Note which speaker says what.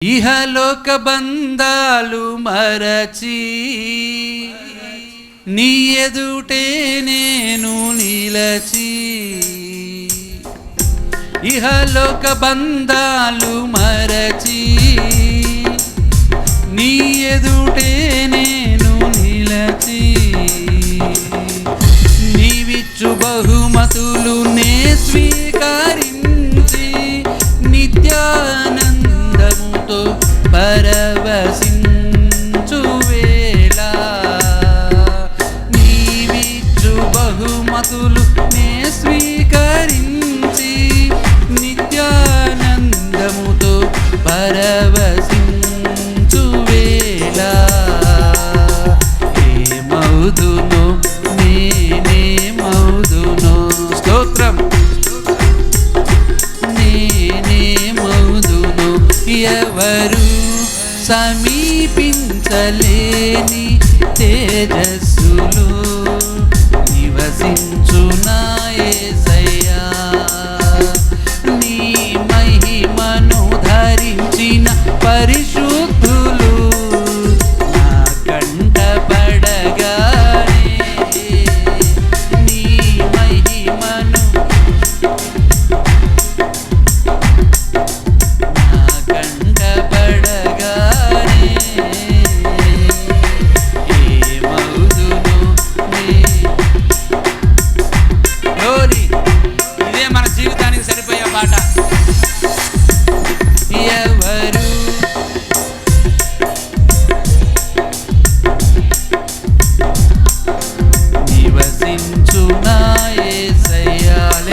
Speaker 1: ఇహలోక బంధాలు మరచి నీ ఎదుటే నేను నిలచి ఇహలోక బంధాలు మరచి నీ ఎదుటే నేను నిలచి నీవిచ్చు బహుమతులు నే స్వీకార బహుమతులు నే స్వీకరించి నిత్యానందముతో పరవశించు వేళ. ఏమవుదును నేనేమవుదును స్తోత్రం. నేనేమవుదును ఎవరు సమీపించలేని తేజస్సులు. हरिषु స్థుతించునా ఏసయ్యాలేలుయా